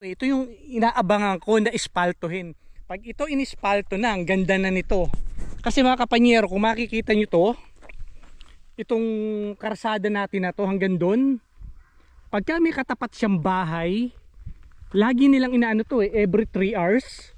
Ito yung inaabangan ko na ispaltohin. Pag ito inispalto na, ang ganda na nito. Kasi mga kapanyero, kung makikita nyo to, itong karsada natin na to hanggang doon, pagka may katapat siyang bahay, lagi nilang inaano to eh, every 3 hours.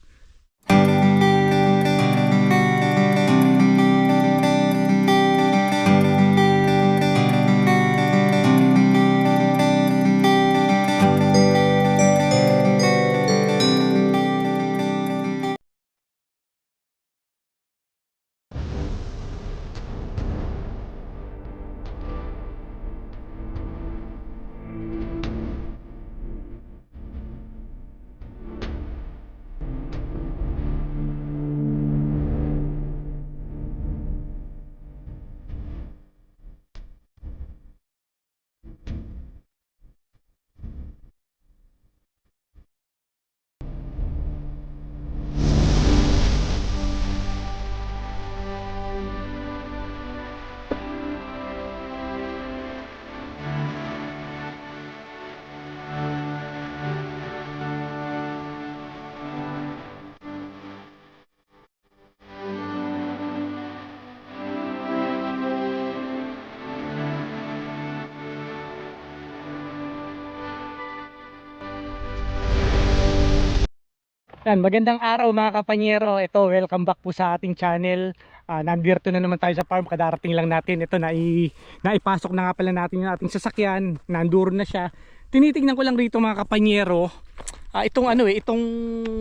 Yan, magandang araw mga kapanyero. Ito, welcome back po sa ating channel. Ah, nandito na naman tayo sa farm. Kadarating lang natin. Ito, nai, naipasok na nga pala natin yung ating sasakyan. Nanduro na siya. Tinitingnan ko lang rito mga kapanyero. ah, itong ano eh, itong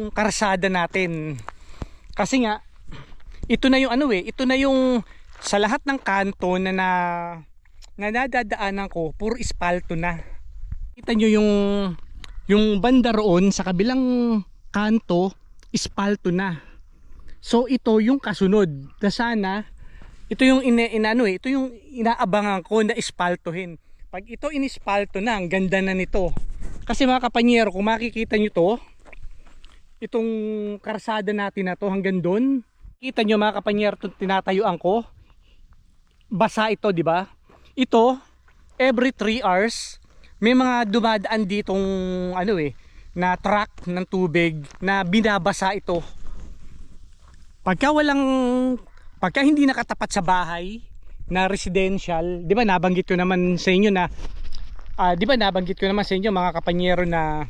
karsada natin. Kasi nga, ito na yung ano eh, ito na yung sa lahat ng kanto na na, na nadadaanan ko, puro ispalto na. Kita nyo yung yung banda roon sa kabilang kanto ispalto na. So ito yung kasunod na sana ito yung ina, eh, ito yung inaabangan ko na ispaltohin. Pag ito inispalto na, ang ganda na nito. Kasi mga kapanyero, kung makikita nyo to, itong karsada natin na to hanggang doon, kita nyo mga kapanyero, tinatayuan ko, basa ito, di ba? Ito, every 3 hours, may mga dumadaan ditong ano eh, na truck ng tubig na binabasa ito. Pagka walang pagka hindi nakatapat sa bahay na residential, 'di ba nabanggit ko naman sa inyo na ah, 'di ba nabanggit ko naman sa inyo mga kapanyero na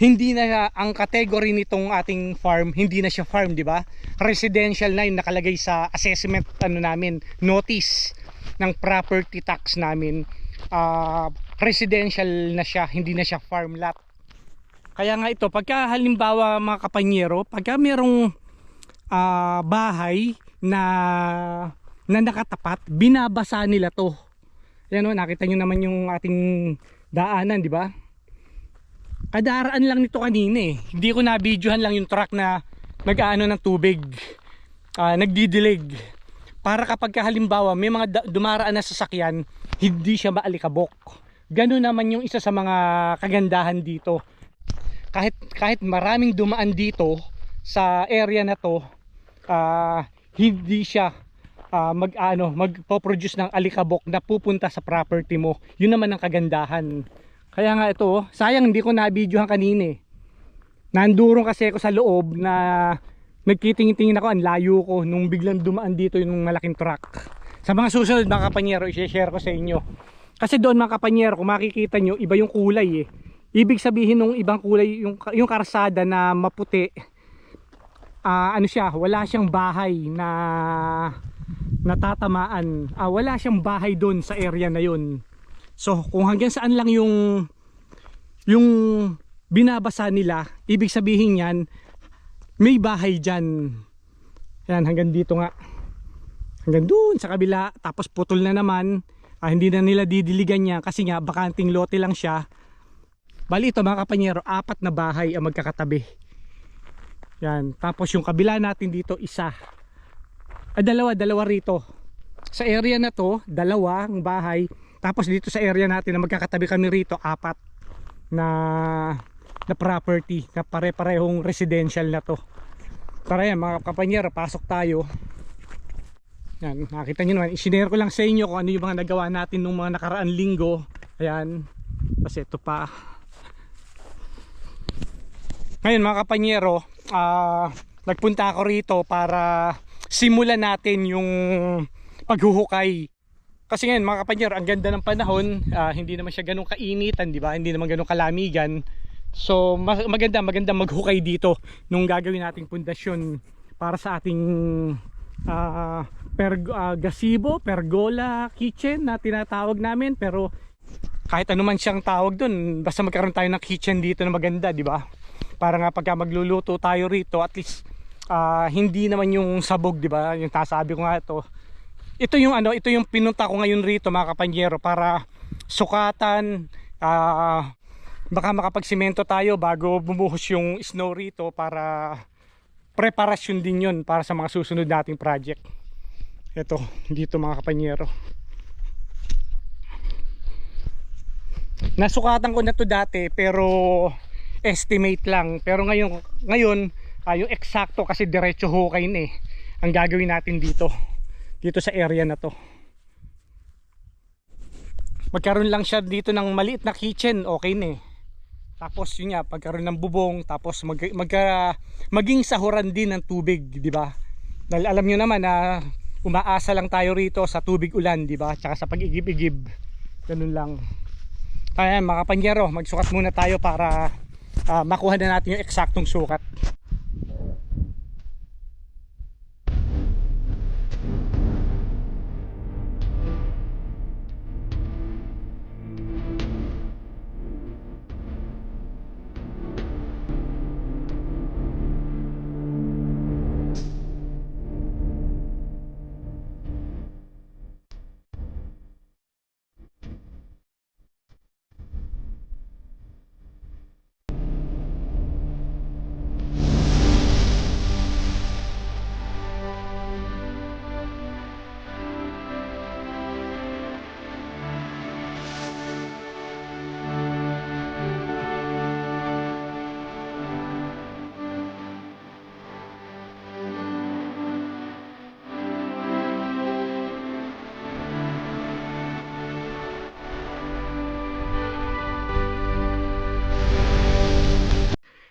hindi na ang category nitong ating farm, hindi na siya farm, 'di ba? Residential na 'yung nakalagay sa assessment ano namin, notice ng property tax namin. Ah, residential na siya, hindi na siya farm lot. Kaya nga ito, pagka halimbawa mga kapanyero, pagka merong ah, bahay na na nakatapat, binabasa nila to. Yan o, nakita nyo naman yung ating daanan, di ba? Kadaraan lang nito kanina eh. Hindi ko na videohan lang yung truck na nag-aano ng tubig. ah, nagdidilig. Para kapag ka halimbawa may mga dumaraan na sasakyan, hindi siya maalikabok. Ganun naman yung isa sa mga kagandahan dito kahit kahit maraming dumaan dito sa area na to ah, hindi siya ah, mag ano magpo-produce ng alikabok na pupunta sa property mo. Yun naman ang kagandahan. Kaya nga ito oh, sayang hindi ko na videohan kanina eh. Nandurong kasi ako sa loob na nagkitingin-tingin ako ang layo ko nung biglang dumaan dito yung malaking truck. Sa mga susunod mga kapanyero i-share ko sa inyo. Kasi doon mga kapanyero kung makikita nyo iba yung kulay eh Ibig sabihin nung ibang kulay yung yung karsada na maputi ah, ano siya, wala siyang bahay na natatamaan. Ah, wala siyang bahay doon sa area na yun. So, kung hanggang saan lang yung yung binabasa nila, ibig sabihin yan may bahay diyan. Yan hanggang dito nga. Hanggang doon sa kabila, tapos putol na naman. Ah, hindi na nila didiligan niya kasi nga bakanting lote lang siya. Bali ito mga kapanyero, apat na bahay ang magkakatabi. Yan. Tapos yung kabila natin dito, isa. Ah, dalawa, dalawa rito. Sa area na to, dalawa ang bahay. Tapos dito sa area natin na magkakatabi kami rito, apat na na property na pare-parehong residential na to. Tara yan mga kapanyero, pasok tayo. Yan, nakita nyo naman, isinare ko lang sa inyo kung ano yung mga nagawa natin nung mga nakaraan linggo. Ayan, kasi ito pa Ngayon mga kapanyero, ah, nagpunta ako rito para simulan natin yung paghuhukay. Kasi ngayon mga kapanyero, ang ganda ng panahon, ah, hindi naman siya ganun kainitan, di ba? Hindi naman ganun kalamigan. So maganda, maganda maghukay dito nung gagawin nating pundasyon para sa ating ah, per, ah, gazebo, pergola, kitchen na tinatawag namin. Pero kahit ano man siyang tawag dun, basta magkaroon tayo ng kitchen dito na maganda, di ba? Para nga pagka magluluto tayo rito, at least ah, hindi naman yung sabog, di ba? Yung tasabi ko nga ito. Ito yung ano, ito yung pinunta ko ngayon rito mga kapanyero para sukatan, ah, baka makapagsimento tayo bago bumuhos yung snow rito para preparasyon din yun para sa mga susunod nating project. Ito, dito mga kapanyero. Nasukatan ko na to dati pero estimate lang. Pero ngayon, ngayon ah, yung eksakto kasi diretso hukayin eh. Ang gagawin natin dito. Dito sa area na to. Magkaroon lang siya dito ng maliit na kitchen, okay na eh. Tapos yun nga, pagkaroon ng bubong, tapos mag, magka, maging sahuran din ng tubig, di ba? Dahil alam nyo naman na umaasa lang tayo rito sa tubig ulan, di ba? Tsaka sa pag-igib-igib. Ganun lang. Kaya mga panyero, magsukat muna tayo para ah, makuha na natin yung eksaktong sukat.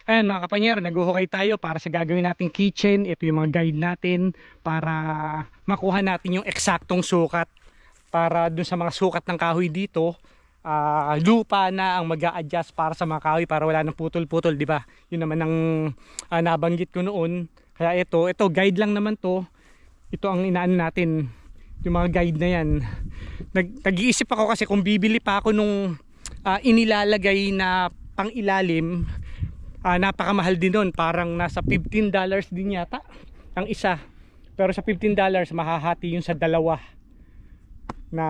Ayan mga kapanyero, naghuhukay tayo para sa gagawin nating kitchen. Ito yung mga guide natin para makuha natin yung eksaktong sukat. Para dun sa mga sukat ng kahoy dito, ah, lupa na ang mag adjust para sa mga kahoy para wala nang putol-putol, di ba? Yun naman ang ah, nabanggit ko noon. Kaya ito, ito guide lang naman to. Ito ang inaan natin, yung mga guide na yan. Nag, nag-iisip ako kasi kung bibili pa ako nung ah, inilalagay na pang ilalim, Ah, napakamahal din nun. Parang nasa 15 dollars din yata ang isa. Pero sa 15 dollars mahahati yun sa dalawa. Na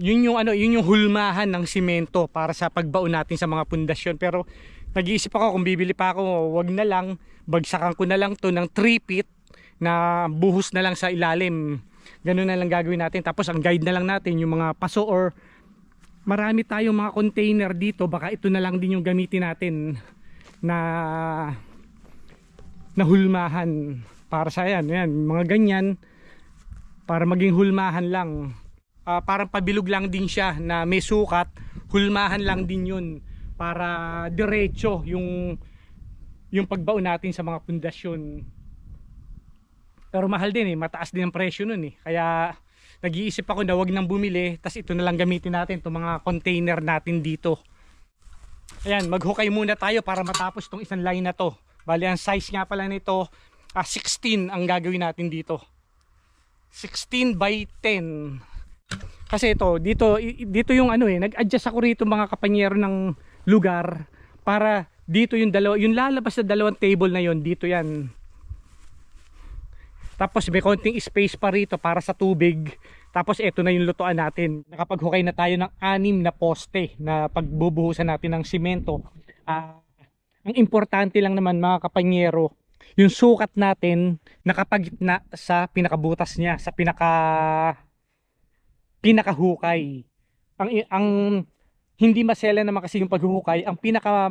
yun yung ano, yun yung hulmahan ng simento para sa pagbaon natin sa mga pundasyon. Pero nag-iisip ako kung bibili pa ako, wag na lang, bagsakan ko na lang to ng 3 feet na buhos na lang sa ilalim. Ganun na lang gagawin natin. Tapos ang guide na lang natin yung mga paso or marami tayong mga container dito. Baka ito na lang din yung gamitin natin na na hulmahan. Para sa yan, yan mga ganyan. Para maging hulmahan lang. Ah, parang pabilog lang din siya na may sukat. Hulmahan lang din yun. Para diretso yung yung pagbaon natin sa mga pundasyon. Pero mahal din eh mataas din ang presyo nun eh. Kaya nag-iisip ako na wag nang bumili tas ito na lang gamitin natin itong mga container natin dito. Ayan maghukay muna tayo para matapos itong isang line na to. Bali ang size nga pala nito ah, 16 ang gagawin natin dito. 16 by 10 kasi ito dito dito yung ano eh nag-adjust ako rito mga kapanyero ng lugar para dito yung dalawa yung lalabas na dalawang table na yon dito yan tapos may konting space pa rito para sa tubig. Tapos ito na yung lutuan natin. Nakapaghukay na tayo ng anim na poste na pagbubuhusan natin ng simento. Ah, ang importante lang naman mga kapanyero, yung sukat natin nakapagitna sa pinakabutas niya, sa pinaka pinakahukay. Ang ang hindi masela naman kasi yung paghuhukay, ang pinaka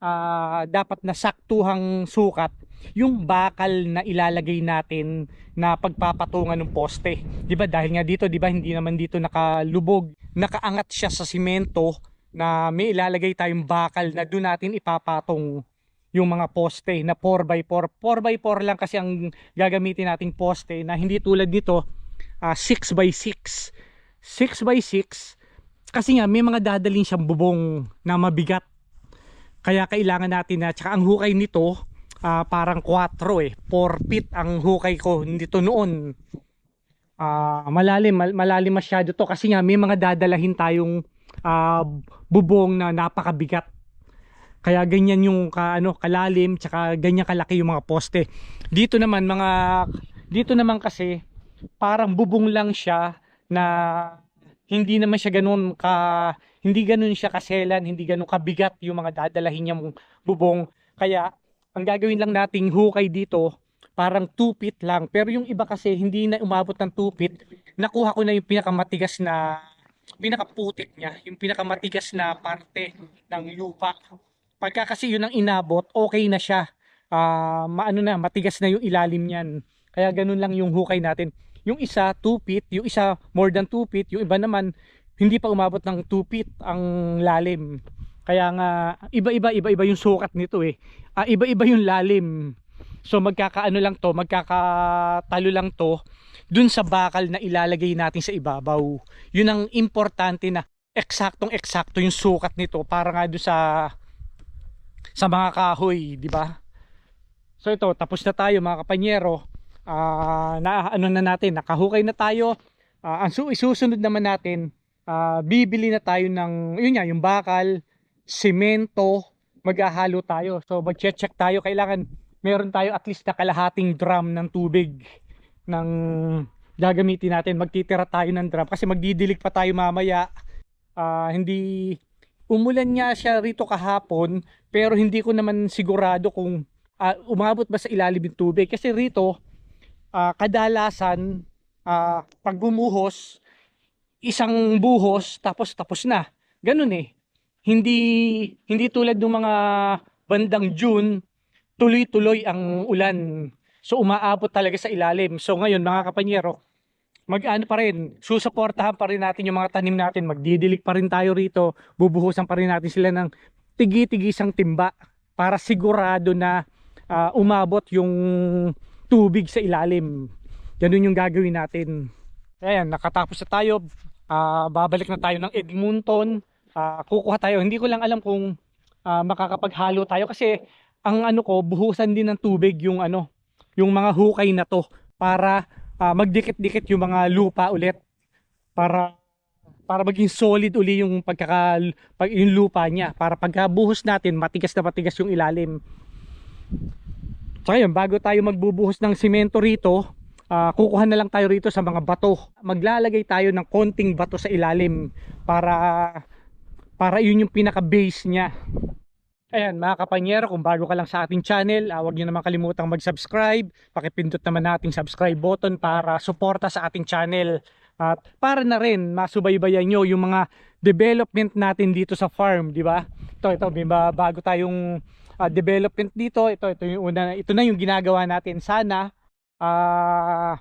ah, dapat na saktuhang sukat yung bakal na ilalagay natin na pagpapatungan ng poste. 'Di ba? Dahil nga dito, 'di ba, hindi naman dito nakalubog. Nakaangat siya sa simento na may ilalagay tayong bakal na doon natin ipapatong yung mga poste na 4x4. 4x4 lang kasi ang gagamitin nating poste na hindi tulad nito ah, 6x6. 6x6 kasi nga may mga dadalhin siyang bubong na mabigat. Kaya kailangan natin na tsaka ang hukay nito ah, parang 4 eh. 4 feet ang hukay ko nito noon. Ah, malalim mal- malalim masyado to kasi nga may mga dadalahin tayong ah, bubong na napakabigat. Kaya ganyan yung ka, ano, kalalim tsaka ganyan kalaki yung mga poste. Dito naman mga dito naman kasi parang bubong lang siya na hindi naman siya ganun ka hindi ganun siya kaselan, hindi ganun kabigat yung mga dadalahin niyang bubong. Kaya ang gagawin lang nating hukay dito parang 2 feet lang. Pero yung iba kasi hindi na umabot ng 2 feet. Nakuha ko na yung pinakamatigas na pinakaputik niya, yung pinakamatigas na parte ng lupa. Pagka kasi yun ang inabot, okay na siya. Ah, maano na, matigas na yung ilalim niyan. Kaya ganun lang yung hukay natin. Yung isa 2 feet, yung isa more than 2 feet, yung iba naman hindi pa umabot ng 2 feet ang lalim. Kaya nga iba-iba iba-iba yung sukat nito eh. Ah, iba-iba yung lalim. So magkakaano lang to, magkakatalo lang to dun sa bakal na ilalagay natin sa ibabaw. Yun ang importante na eksaktong eksakto yung sukat nito para nga dun sa sa mga kahoy, di ba? So ito, tapos na tayo mga kapanyero. Ah, na ano na natin, nakahukay na tayo. Ah, ang su- isusunod naman natin, ah, bibili na tayo ng yun nga, yung bakal, semento, maghahalo tayo. So mag-check tayo, kailangan meron tayo at least na kalahating drum ng tubig ng gagamitin natin. Magtitira tayo ng drum kasi magdidilig pa tayo mamaya. Ah, hindi umulan nga siya rito kahapon pero hindi ko naman sigurado kung ah, umabot ba sa ilalim yung tubig kasi rito ah, kadalasan ah, pag bumuhos isang buhos tapos tapos na ganun eh hindi hindi tulad ng mga bandang June tuloy-tuloy ang ulan so umaabot talaga sa ilalim so ngayon mga kapanyero mag-ano pa rin, susuportahan pa rin natin yung mga tanim natin, magdidilig pa rin tayo rito, bubuhusan pa rin natin sila ng tigi-tigisang timba para sigurado na ah, umabot yung tubig sa ilalim. Ganun yung gagawin natin. Ayan, nakatapos na tayo. Ah, babalik na tayo ng Edmonton. Ah, kukuha tayo. Hindi ko lang alam kung ah, makakapaghalo tayo kasi ang ano ko, buhusan din ng tubig yung ano, yung mga hukay na to para ah, magdikit-dikit yung mga lupa ulit para para maging solid uli yung pagkaka pag, yung lupa niya para pagkabuhos natin matigas na matigas yung ilalim. So ayun, bago tayo magbubuhos ng simento rito, ah, kukuha na lang tayo rito sa mga bato. Maglalagay tayo ng konting bato sa ilalim para para yun yung pinaka base niya. Ayan mga kapanyero, kung bago ka lang sa ating channel, uh, huwag nyo naman kalimutang mag-subscribe. Pakipindot naman nating subscribe button para suporta sa ating channel. At para na rin masubaybayan nyo yung mga development natin dito sa farm, di ba? Ito, ito, may ba- bago tayong ah, development dito. Ito, ito yung una, ito na yung ginagawa natin. Sana ah,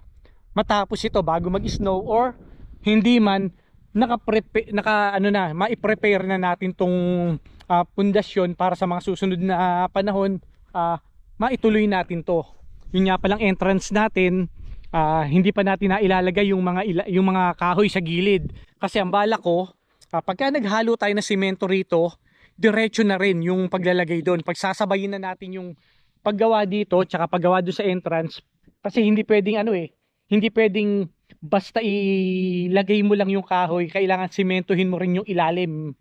matapos ito bago mag-snow or hindi man naka naka ano na, ma-prepare na natin tong ah, pundasyon para sa mga susunod na panahon. Ah, maituloy natin to. Yun nga palang entrance natin. Ah, hindi pa natin na ilalagay yung mga ila- yung mga kahoy sa gilid. Kasi ang bala ko ah, pagka naghalo tayo ng simento rito diretso na rin yung paglalagay doon. Pagsasabayin na natin yung paggawa dito tsaka paggawa doon sa entrance. Kasi hindi pwedeng ano eh hindi pwedeng basta ilagay mo lang yung kahoy kailangan simentohin mo rin yung ilalim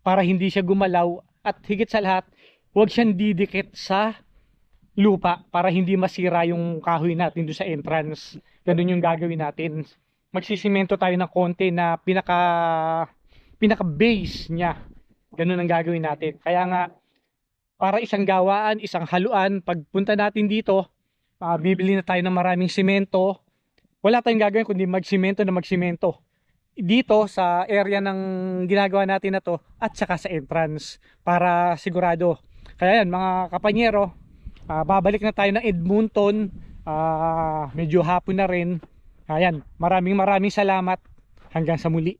para hindi siya gumalaw. At higit sa lahat huwag siyang didikit sa lupa para hindi masira yung kahoy natin doon sa entrance. Ganun yung gagawin natin. Magsisimento tayo ng konti na pinaka pinaka base niya. Ganun ang gagawin natin. Kaya nga para isang gawaan isang haluan pagpunta natin dito ah, bibili na tayo ng maraming simento wala tayong gagawin kundi magsimento na magsimento dito sa area ng ginagawa natin na to at saka sa entrance para sigurado. Kaya yan mga kapanyero ah, babalik na tayo ng Edmonton. Ah, medyo hapon na rin. Ayan maraming maraming salamat. Hanggang sa muli